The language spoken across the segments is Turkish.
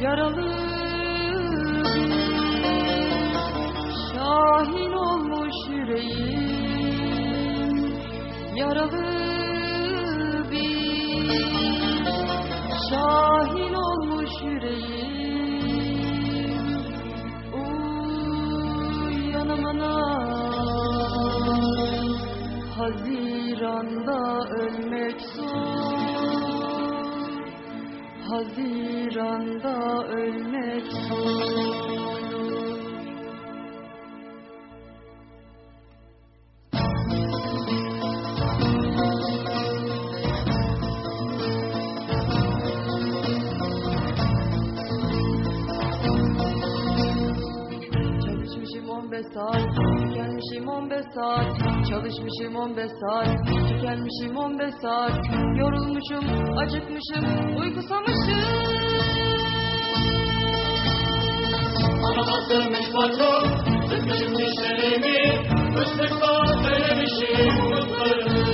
Yaralı Şahin olmuş yüreğim. Yaralı bir Şahin olmuş yüreğim. Uyan aman Haziranda ölmek zor Haziranda ölmek zor saat, tükenmişim 15 saat. Çalışmışım 15 saat, tükenmişim 15 saat. Yorulmuşum, acıkmışım, uykusamışım. Bana bastırmış patron, sıkmışım dişlerimi, ıslıkla söylemişim umutlarımı.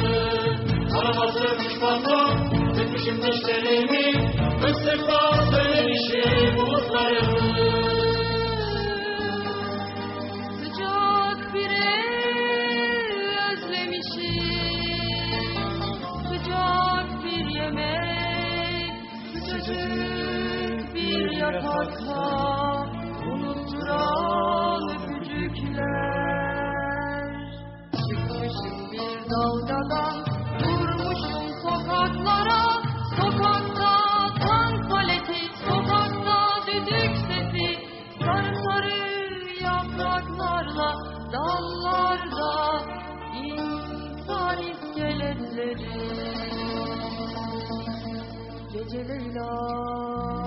Bana bastırmış patron, sıkmışım dişlerimi, ıslıkla iskeletleri Gece Leyla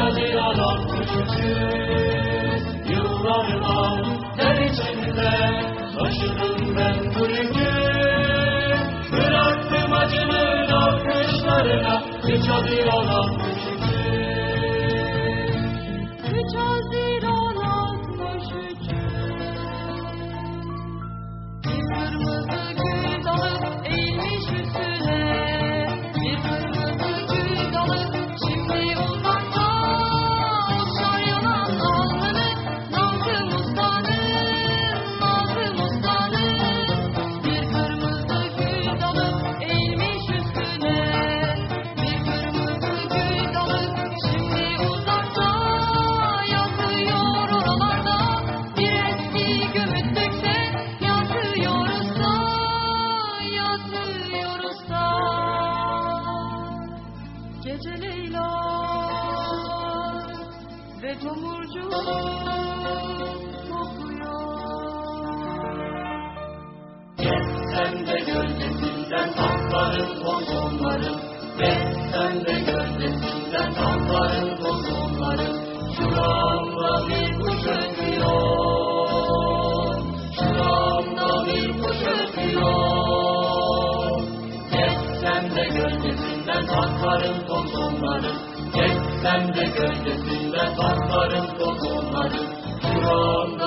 acıyalan küçücük Yıllarla ter içinde Taşıdım ben bu yükü Bıraktım acının alkışlarına Üç acıyalan küçücük tankların bozonların Sen de gölgesinden tankların bozonların Şuramda bir kuş ötüyor. Şuramda bir kuş ötüyor. Sen de gölgesinden tankların bozonları Sen de gölgesinden tankların bozonları Şuramda